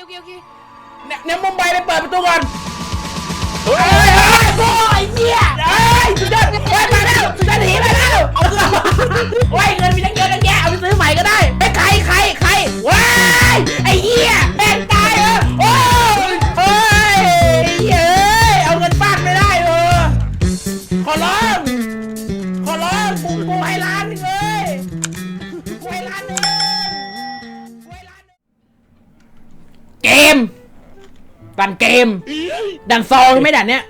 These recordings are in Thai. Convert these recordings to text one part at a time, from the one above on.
โอเคโอเคเนี่ยเนี่ยมุมไบไปเปิดประตูก่อนเฮ้ยเฮ้ยเฮ้ยโอ้ยเหี้ยเฮ้ยสุดยอดเฮ้ยมาแล้วสุดยอดหนีมาแล้วเอาเงินโอ้ย ดันซองใช่ไหมดันเนี้ย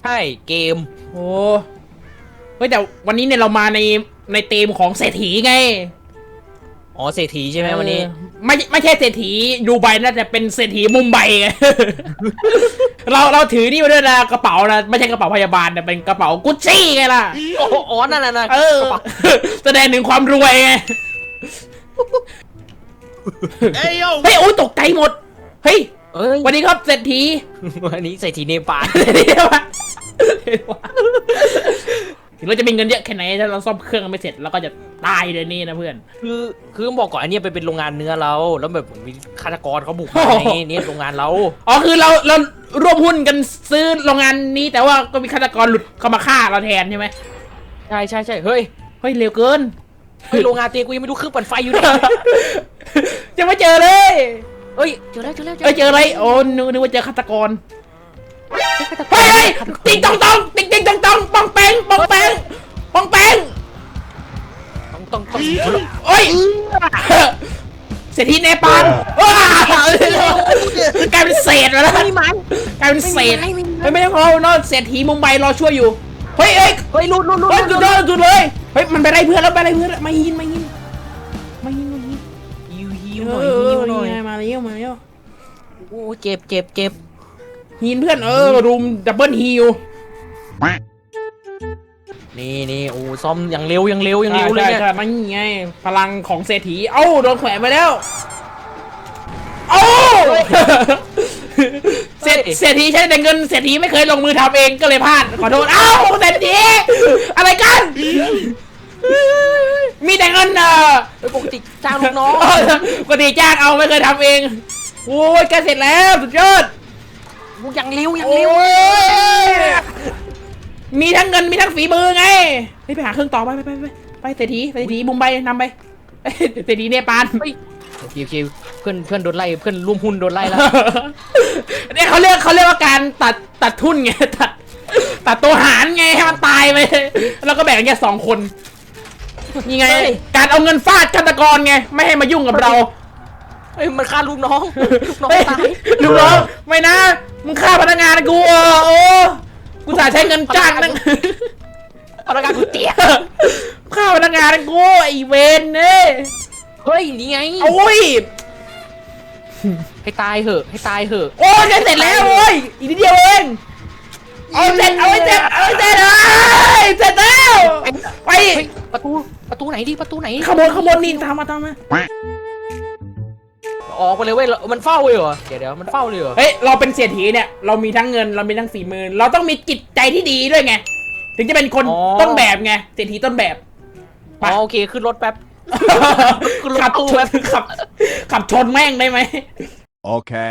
ใช่เกม โอ้เฮ้ยแต่วันนี้เนี่ยเรามาในในเตมของเศรษฐีไงอ๋อเศรษฐีใช่ไหมวันนี้เออไม่ไม่ใช่เศรษฐีดูไบน่าจะเป็นเศรษฐีมุมไบไงเราเราถือนี่มาด้วยนะกระเป๋านะไม่ใช่กระเป๋าพยาบาลแต่เป็นกระเป๋ากุชชี่ไงล่ะโอ้โหอ๋อนั่นน่ะนะเออแสดงถึงความรวยไงเอ้ยโยเฮ้ยโอ้ยตกใจหมดเฮ้ย เอ้ยวันนี้ครับเศรษฐี วันนี้เศรษฐีเนปาลเศรษฐีวะถึงเราจะมีเงินเยอะแค่ไหนถ้าเราซ่อมเครื่องไม่เสร็จเราก็จะตายเลยนี่นะเพื่อน คือคือต้องบอกก่อนอันเนี้ยเป็นเป็นโรงงานเนื้อเรา แล้วแบบเหมือนมีฆาตกรเขาบุกมาโอ้โหในเนี่ยโรงงานเราอ๋อคือเราเราร่วมหุ้นกันซื้อโรงงานนี้ แต่ว่าก็มีฆาตกรหลุดเข้ามาฆ่าเราแทนใช่ไหมใช่ใช่ใช่เฮ้ยเฮ้ยเร็วเกินเฮ้ยโรงงานเตียงกูยังไม่รู้เครื่องปั่นไฟอยู่เลยจะไม่เจอเลย เฮ้ยเจอแล้วเจอแล้วเอ้ยเจออะไรโอ้นึกนึกว่าเจอฆาตกรเฮ้ยเฮ้ยติ๊งตองตองติ๊งติ๊งตองตองปองแปงปองแปงปองแปงต้องต้องต้องโอ้ยเศรษฐีเนปาลว้าวกลายเป็นเศษมาแล้วไม่มันกลายเป็นเศษไม่มีไม่มีเฮ้ยไม่ต้องรอนอนเศรษฐีมุมไบรอช่วยอยู่เฮ้ยเฮ้ยเฮ้ยลุ้นลุ้นลุ้นเฮ้ยจุดเลยจุดเลยเฮ้ยมันไปไรเพื่อนแล้วไปไรเพื่อนแล้วมายินมายินมายินมายิน ยิวยิวเอหน่อยอยิวหน่อยนี่ไงมาเร็วมาเร็วโอ้เจ็บเจ็บเจ็บยินเพื่อนเออรุมดับเบิลฮิลนี่นี่โอ้ซ่อมอย่างเร็วอย่างเร็วอย่างเร็วเลยเนี่ยใช่มันไงพลังของเศรษฐีเอ้าโดนแขวนไปแล้วเอ้าเศรษเศรษฐีใช้แต่เงินเศรษฐีไม่เคยลงมือทำเองก็เลยพลาดขอโทษเอ้าเศรษฐีอะไรกัน มีแต่เงินเออเฮ้ยปกติจ้างลูกน้องเออปกติจ้างเอาไม่เคยทำเองโอ้ยแกเสร็จแล้วสุดยอดอย่างเร็วอย่างโอ้เร็วยมีทั้งเงินมีทั้งฝีมือไงเฮ้ยไปหาเครื่องต่อไปไปไปไปไปเศรษฐีเศรษฐีมุมไบนำไปเอ้ยเศรษฐีเนปาลเฮ้ยโอเคโอเคเพื่อนเพื่อนโดนไล่เพื่อนร่วมหุ้นโดนไล่แล้ว เนี่ยเขาเรียกเขาเรียกว่าการตัดตัดทุนไงตัดตัดตัวหารไงให้มันตายไปแล้วก็แบ่งกันแค่สองคน นี่ไง เฮ้ย การเอาเงินฟาดฆาตกรไง ไม่ให้มายุ่งกับเราเฮ้ยมันฆ่าลูกน้องลูกน้องเฮ้ยตายลูกน้องไม่นะ มึงฆ่าพนักงานกูเออโอ้กูสาใช้เงินจ้างนั่ง พนักงานกูเตี้ยฆ่าพนักงานกูไอเวนเนี่ยเฮ้ยนี่ไงโอ้ย ให้ตายเหอะ ให้ตายเหอะ โอ้ยจะเสร็จแล้วโอ้ย อีกนิดเดียวเอง เอาเสร็จ เอาให้เสร็จ เอาให้เสร็จเลยเสร็จแล้ว ไปเฮ้ยประตู ประตูไหนดีประตูไหนขโมยขโมยนี่ตามมาตามมาออกไปเลยเว้ยมันเฝ้าเลยเหรอเดี๋ยวเดี๋ยวมันเฝ้าเลยเหรอเฮ้ยเราเป็นเศรษฐีเนี่ยเรามีทั้งเงินเรามีทั้งฝีมือเราต้องมีจิตใจที่ดีด้วยไงถึงจะเป็นคนต้นแบบไงเศรษฐีต้นแบบไปอ๋อโอเคขึ้นรถแป๊บขึ้นรถขับตู้ชแป๊นบขับขับชนแม่งได้ไหม Okay. เฮ้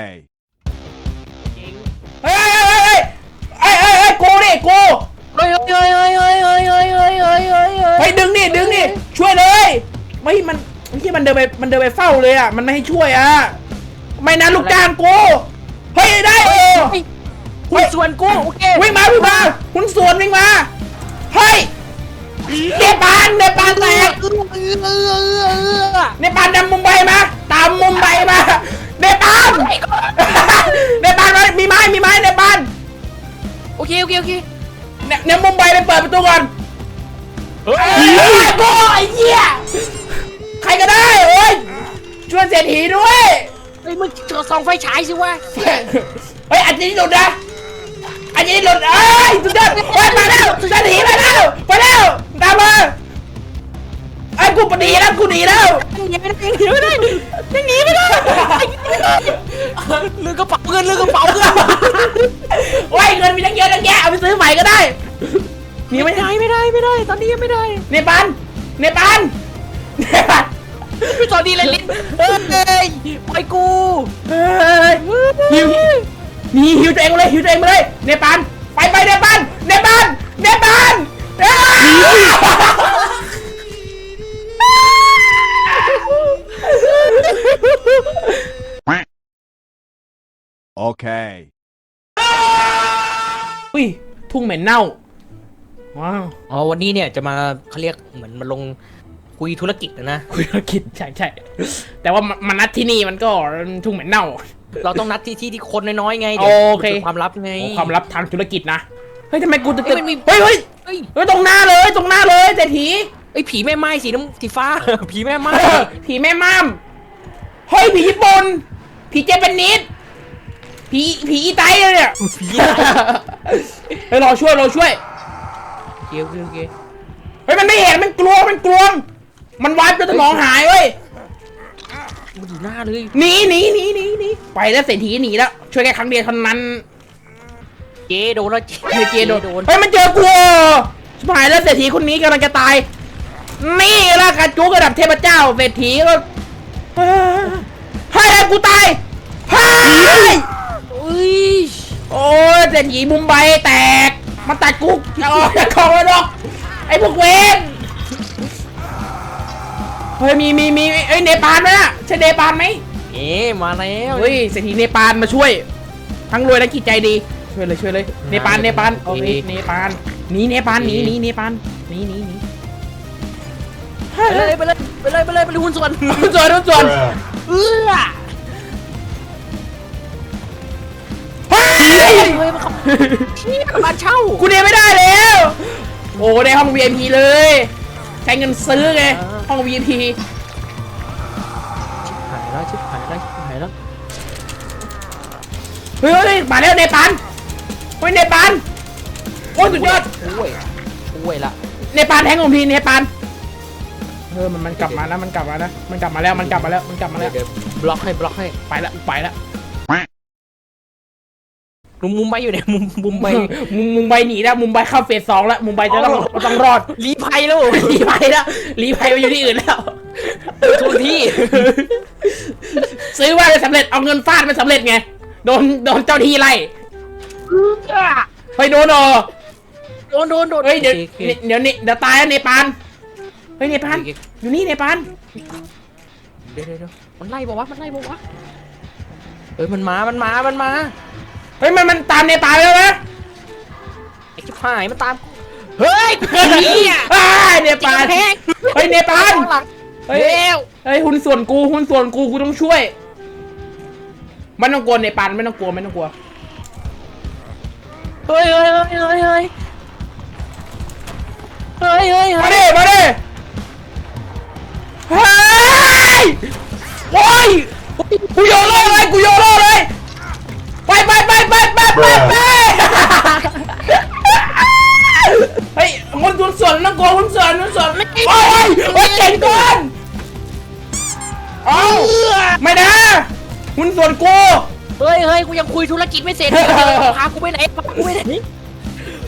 เฮ้ยเฮ้ยเฮ้ยดึงนี่ดึงนี่ช่วยเลยไม่มันที่มันเดินไปมันเดินไปเฝ้าเลยอะมันไม่ให้ช่วยอะไม่นะลูกจ้างกูเฮ้ยได้เออคุณส่วนกูโอเควิ่งมาวิ่งมาคุณสวนวิ่งมาเฮ้ยเนปาลเนปาลแตกเนปาลนำมุมไบมาตามมุมไบมาเนปาลเนปาลมามีไม้มีไม้เนปาลโอเคโอเคโอเคเนี่ยเนี่ยมุมไบไปเปิดประตูก่อน เฮ้ยเฮ้ยโอ้ยเหี้ยใครก็ได้โอ้ยช่วยเศรษฐีด้วยเฮ้ยมึงจอส่องไฟฉายสิวะเฮ้ยอันนี้หลุดนะอันนี้หลุดเอ้ยสุดยอดเฮ้ยมาแล้วเศรษฐีมาแล้วมาแล้วตามมาไอ้กูปนีแล้วกูหนีแล้วยังหนีไม่ได้หนีไม่ได้ยังหนีไม่ได้ลืมกระเป๋าเงินลืมกระเป๋าเงินโอ้ยเงินมีตั้งเยอะตั้งแยะเอาไปซื้อใหม่ก็ได้ หนีไม่ไม่ได้ได้ไม่ได้ไม่ได้ ตอนนี้ยังไม่ได้ เนปาลเนปาลเนปาลพี่จอดีเลยลิ้นเฮ้ยปล่อยกูเฮ้ยหิวหนีหิวตัวเองมาเลยหิวตัวเองมาเลยเนปาลไปไปเนปาลเนปาลเนปาลอ้า Okay. อุ้ยทุ่งเหม็นเน่า ว้าวอ๋อวันนี้เนี่ยจะมาเขาเรียกเหมือนมาลงคุยธุรกิจนะนะ คุยธุรกิจใช่ใช่แต่ว่ามันมันนัดที่นี่มันก็ทุ่งเหม็นเน่า เราต้องนัดที่ที่ที่คนน้อยๆไงโอเดี๋ยวเคเป็นความลับไง โอ้ความลับทางธุรกิจนะเฮ้ยทำไมกูตึกเฮ้ยมันมี เฮ้ยเฮ้ยเฮ้ยเฮ้ยตรงหน้าเลยตรงหน้าเลยเศรษฐีไอ้ยผีแม่ไม้สีน้ำสีฟ้า ผีแม่ไม้ผีแม่ม่ามเฮ้ยผีญี่ปุ่นผีเจแปนนิสผีผีอีไตเลยเนี่ย ผีเฮ้ยรอช่วยรอช่วย เกี่ยวเกี่ยวเกี่ยวเฮ้ยมันไม่เห็นมันกลัวมันกลัวมันวายจนสมองหายเว้ยมันอยู่หน้าเลยหนีหนีหนีหนีหนีไปแล้วเศรษฐีหนีแล้วช่วยแค่ครั้งเดียวเท่านั้นเจโดนแล้วเฮยเจโดนโดนเฮ้ยมันเจอกูชิบหายแล้วเศรษฐีคนนี้กำลังจะตาย นี่ละกระจุกระดับเทพเจ้าเศรษฐีก็เฮ้ยเฮ้ยกูตายเฮ้ยอุ้ยโอ้ยเศรษฐีมุมไบแตก มาตัดกูเอาออกจากกองแล้วดอกไอ้พวกเวนเฮ้ยมีมีมีเอ้ยเนปาลไหมน่ะใช่เนปาลไหมเอ๊ะมาแล้วเฮ้ยเศรษฐีเนปาลมาช่วย ทั้งรวยและจิตใจดี ช่วยเลยช่วยเลยเนปาลเนปาลโอเคเนปาลหนีเนปาลหนีหนีเนปาลหนีหนีหนีไปเลยไปเลยไปเลยไปเลยไปเลยหุ้นส่วนทุนส่วนทุนส่วน เฮ้ยมันขับนี่บ้านเช่ากูเนียไม่ได้แล้ว โอ้ได้ห้อง VIP เลย ใช้เงินซื้อไง ห้อง VIP หายแล้วชิบหายแล้วชิบหายแล้วเฮ้ยเฮ้ยมาแล้วเนปาลเฮ้ยเนปาลโอ้ยสุดยอดโอ้ยโอ้ยละเนปาลแทงของทีเนปาลเออมันมันกลับมานะมันกลับมานะมันกลับมาแล้วมันกลับมาแล้วมันกลับมาแล้วเดี๋ยวบล็อกให้บล็อกให้ไปละไปละ มุมมุมไปอยู่ไหนมุมมุมไปมุมมุมไบหนีแล้ว มุมไบเข้าเฟสสองแล้ว มุมไบจะต้องต้องรอดรีภัยแล้วรีภัยแล้วรีภัยไปอยู่ที่อื่นแล้วทุกที่ ซื้อว่าไม่สำเร็จเอาเงินฟาดไม่สำเร็จไงโดนโดนเจ้าที่ไล่เฮ้ยโดนเหรอโดนโดนโดนเฮ้ยเดี๋ยวโอคเดี๋ยวนี่เดี๋ยวตายแล้วเนปาลเฮ้ยเนปาลโอเคอยู่นี่เนปาลเดี๋ยวเดี๋ยวเดี๋ยวมันไล่บอกว่ามันไล่บอกว่าเฮ้ยมันมามันมามันมา เฮ้ยมันมันตามเนปาลแล้วนะไอ้ชิบหายมันตามกูเฮ้ยผีอะอ้ายเนปาลแพงเฮ้ยเนปาลหลังเฮ้ยเร็วเฮ้ยหุ้นส่วนกูหุ้นส่วนกูกูต้องช่วยไม่ต้องกลัวเนปาลไม่ต้องกลัวไม่ต้องกลัวเฮ้ยเฮ้ยเฮ้ยเฮ้ยเฮ้ยเฮ้ยเฮ้ยมาเฮ้ยดิมาดิเฮ้ยโอ้ยกูโยโร่เลยกูโยโร่เลยไปไปไปไปไปไปไป เฮ้ยหุ้นหุ้นส่วนไม่ต้องกลัวหุ้นส่วนหุ้นส่วนไม่โอ้ยโอ้ยเจ๋งเกินเอาไม่นะหุ้นส่วนกู เฮ้ยเฮ้ยกูยังคุยธุรกิจไม่เสร็จเลยพากูไปไหนพากูไปไหน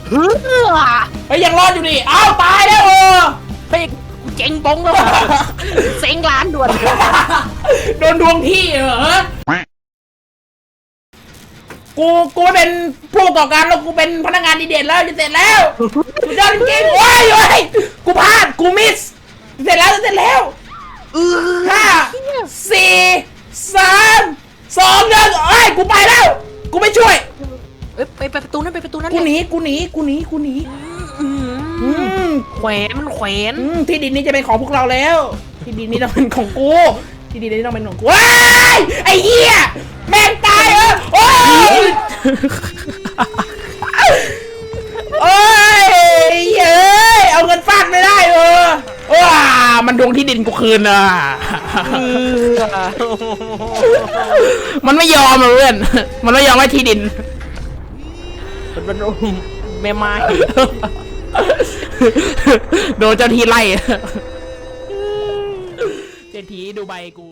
เฮ้ยเฮ้ยยังรอดอยู่ดิเอ้าตายแล้วเออเฮ้ยกูเจ๊งบงแล้วเซ็งร้านด่วนโดนดวงที่เหรอ กูกูไม่เป็นผู้ประกอบการแล้วกูเป็นพนักงานดีเด่นแล้วจะเสร็จแล้วสุดยอดจริงๆโอ้ยโอ้ยกูพลาดกูมิสเสร็จแล้วจะเสร็จแล้วห้าสี่สามสองหนึ่งเอ้ยกูไปแล้ว กูไม่ช่วยเอ้ยไปไปประตูนั้นไปประตูนั้นกูหนีกูหนีกูหนีกูหนีอือืมมแขวนมันแขวนอืมที่ดินนี้จะเป็นของพวกเราแล้ว ที่ดินนี้ต้องเป็นของกู ที่ดินนี้ต้องเป็นของกูว้ายไอ้เหี้ย แม่งตายเหรอโอ้ย โอ้ยเย้ยเอาเงินฟาดไม่ได้เออว้ามันดวงที่ดินกูคืนอะ มันไม่ยอมอะเพื่อน มันไม่ยอมให้ที่ดิน มันเป็นแม่ไม้โดนเจ้าที่ไล่ เศรษฐีดูใบกู